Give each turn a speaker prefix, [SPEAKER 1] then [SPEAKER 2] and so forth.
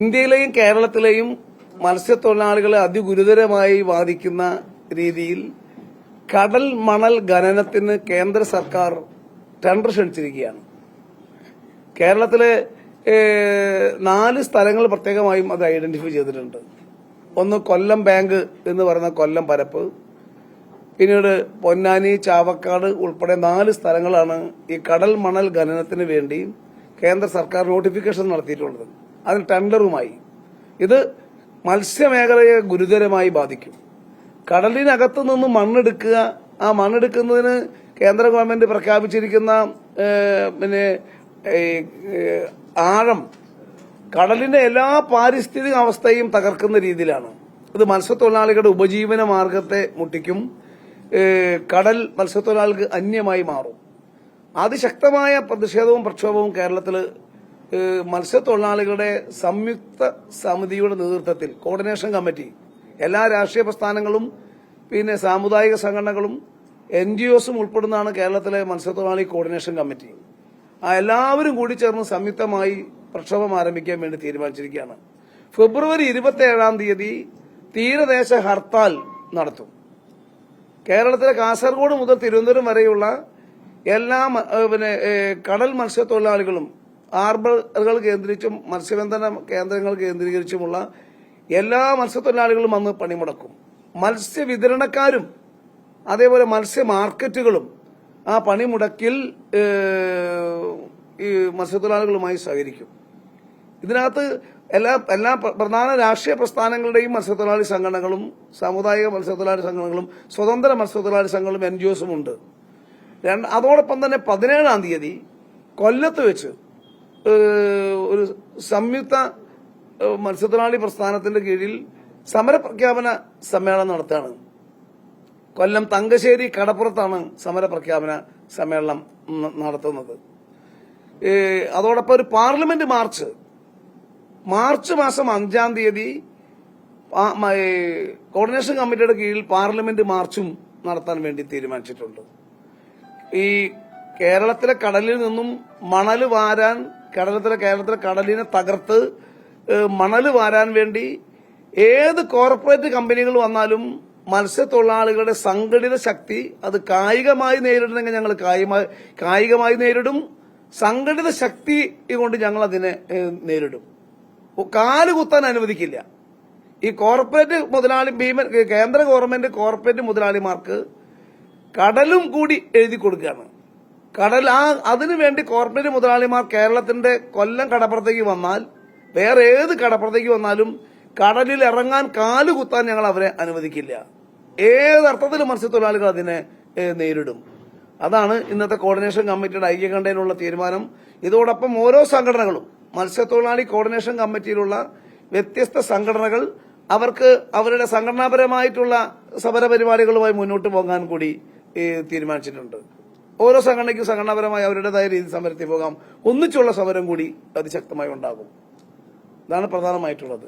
[SPEAKER 1] ഇന്ത്യയിലെയും കേരളത്തിലെയും മത്സ്യത്തൊഴിലാളികളെ അതിഗുരുതരമായി ബാധിക്കുന്ന രീതിയിൽ കടൽ മണൽ ഖനനത്തിന് കേന്ദ്ര സർക്കാർ ടെൻഡർ ക്ഷണിച്ചിരിക്കുകയാണ്. കേരളത്തിലെ നാല് സ്ഥലങ്ങൾ പ്രത്യേകമായും അത് ഐഡന്റിഫൈ ചെയ്തിട്ടുണ്ട്. ഒന്ന് കൊല്ലം ബാങ്ക് എന്ന് പറയുന്ന കൊല്ലം പരപ്പ് പിന്നീട് പൊന്നാനി ചാവക്കാട് ഉൾപ്പെടെ നാല് സ്ഥലങ്ങളാണ് ഈ കടൽ മണൽ ഖനനത്തിന് വേണ്ടി കേന്ദ്ര സർക്കാർ നോട്ടിഫിക്കേഷൻ നടത്തിയിട്ടുള്ളത്. അതിന് ടെൻഡറുമായി. ഇത് മത്സ്യമേഖലയെ ഗുരുതരമായി ബാധിക്കും. കടലിനകത്ത് നിന്ന് മണ്ണെടുക്കുക ആ മണ്ണെടുക്കുന്നതിന് കേന്ദ്ര ഗവൺമെന്റ് പ്രഖ്യാപിച്ചിരിക്കുന്ന പിന്നെ ആഴം കടലിന്റെ എല്ലാ പാരിസ്ഥിതിക അവസ്ഥയും തകർക്കുന്ന രീതിയിലാണ്. ഇത് മത്സ്യത്തൊഴിലാളികളുടെ ഉപജീവന മാർഗത്തെ മുട്ടിക്കും. കടൽ മത്സ്യത്തൊഴിലാളികൾക്ക് അന്യമായി മാറും. അതിശക്തമായ പ്രതിഷേധവും പ്രക്ഷോഭവും കേരളത്തിൽ മത്സ്യത്തൊഴിലാളികളുടെ സംയുക്ത സമിതിയുടെ നേതൃത്വത്തിൽ കോർഡിനേഷൻ കമ്മിറ്റി എല്ലാ രാഷ്ട്രീയ പ്രസ്ഥാനങ്ങളും പിന്നെ സാമുദായിക സംഘടനകളും എൻ ജി ഒസും ഉൾപ്പെടുന്നതാണ് കേരളത്തിലെ മത്സ്യത്തൊഴിലാളി കോർഡിനേഷൻ കമ്മിറ്റി ആ എല്ലാവരും കൂടി ചേർന്ന് സംയുക്തമായി പ്രക്ഷോഭം ആരംഭിക്കാൻ വേണ്ടി തീരുമാനിച്ചിരിക്കുകയാണ്. ഫെബ്രുവരി ഇരുപത്തി ഏഴാം തീയതി തീരദേശ ഹർത്താൽ നടത്തും. കേരളത്തിലെ കാസർഗോഡ് മുതൽ തിരുവനന്തപുരം വരെയുള്ള എല്ലാ പിന്നെ കടൽ മത്സ്യത്തൊഴിലാളികളും ഹാർബറുകൾ കേന്ദ്രീകരിച്ചും മത്സ്യബന്ധന കേന്ദ്രങ്ങൾ കേന്ദ്രീകരിച്ചുമുള്ള എല്ലാ മത്സ്യത്തൊഴിലാളികളും അന്ന് പണിമുടക്കും. മത്സ്യവിതരണക്കാരും അതേപോലെ മത്സ്യ മാർക്കറ്റുകളും ആ പണിമുടക്കിൽ ഈ മത്സ്യത്തൊഴിലാളികളുമായി സഹകരിക്കും. ഇതിനകത്ത് എല്ലാ എല്ലാ പ്ര- പ്രധാന രാഷ്ട്രീയ പ്രസ്ഥാനങ്ങളുടെയും മത്സ്യത്തൊഴിലാളി സംഘടനകളും സാമുദായിക മത്സ്യത്തൊഴിലാളി സംഘടനകളും സ്വതന്ത്ര മത്സ്യത്തൊഴിലാളി സംഘങ്ങളും എൻ ജി ഒസും ഉണ്ട്. അതോടൊപ്പം തന്നെ പതിനേഴാം തീയതി കൊല്ലത്ത് വെച്ച് ഒരു സംയുക്ത മത്സ്യത്തൊഴിലാളി പ്രസ്ഥാനത്തിന്റെ കീഴിൽ സമരപ്രഖ്യാപന സമ്മേളനം നടത്തുകയാണ്. കൊല്ലം തങ്കശ്ശേരി കടപ്പുറത്താണ് സമരപ്രഖ്യാപന സമ്മേളനം നടത്തുന്നത്. അതോടൊപ്പം ഒരു പാർലമെന്റ് മാർച്ച് മാർച്ച് മാസം അഞ്ചാം തീയതി കോർഡിനേഷൻ കമ്മിറ്റിയുടെ കീഴിൽ പാർലമെന്റ് മാർച്ചും നടത്താൻ വേണ്ടി തീരുമാനിച്ചിട്ടുണ്ട്. ഈ കേരളത്തിലെ കടലിൽ നിന്നും മണൽ വാരാൻ കേരളത്തിലെ കേരളത്തിലെ കടലിനെ തകർത്ത് മണൽ വാരാൻ വേണ്ടി ഏത് കോർപ്പറേറ്റ് കമ്പനികൾ വന്നാലും മത്സ്യത്തൊഴിലാളികളുടെ സംഘടിത ശക്തി അത് കായികമായി നേരിടണമെങ്കിൽ ഞങ്ങൾ കായികമായി നേരിടും. സംഘടിത ശക്തി കൊണ്ട് ഞങ്ങൾ അതിനെ നേരിടും. കാൽ കുത്താൻ അനുവദിക്കില്ല. ഈ കോർപ്പറേറ്റ് മുതലാളി ഭീമൻ കേന്ദ്ര ഗവൺമെന്റ് കോർപ്പറേറ്റ് മുതലാളിമാർക്ക് കടലും കൂടി എഴുതി കൊടുക്കുകയാണ്. കടൽ ആ അതിനു വേണ്ടി കോർപ്പറേറ്റ് മുതലാളിമാർ കേരളത്തിന്റെ കൊല്ലം കടപ്പുറത്തേക്ക് വന്നാൽ വേറെ ഏത് കടപ്പുറത്തേക്ക് വന്നാലും കടലിൽ ഇറങ്ങാൻ കാൽ കുത്താൻ ഞങ്ങൾ അവരെ അനുവദിക്കില്ല. ഏതർത്ഥത്തിൽ മത്സ്യത്തൊഴിലാളികൾ അതിനെ നേരിടും? അതാണ് ഇന്നത്തെ കോർഡിനേഷൻ കമ്മിറ്റിയുടെ ഐക്യകണ്ഠയിലുള്ള തീരുമാനം. ഇതോടൊപ്പം ഓരോ സംഘടനകളും മത്സ്യത്തൊഴിലാളി കോർഡിനേഷൻ കമ്മിറ്റിയിലുള്ള വ്യത്യസ്ത സംഘടനകൾ അവർക്ക് അവരുടെ സംഘടനാപരമായിട്ടുള്ള സമരപരിപാടികളുമായി മുന്നോട്ട് പോകാൻ കൂടി തീരുമാനിച്ചിട്ടുണ്ട്. ഓരോ സംഘടനയ്ക്കും സംഘടനാപരമായി അവരുടേതായ രീതിയിൽ സമരത്തിൽ പോകാം. ഒന്നിച്ചുള്ള സമരം കൂടി അതിശക്തമായി ഉണ്ടാകും. ഇതാണ് പ്രധാനമായിട്ടുള്ളത്.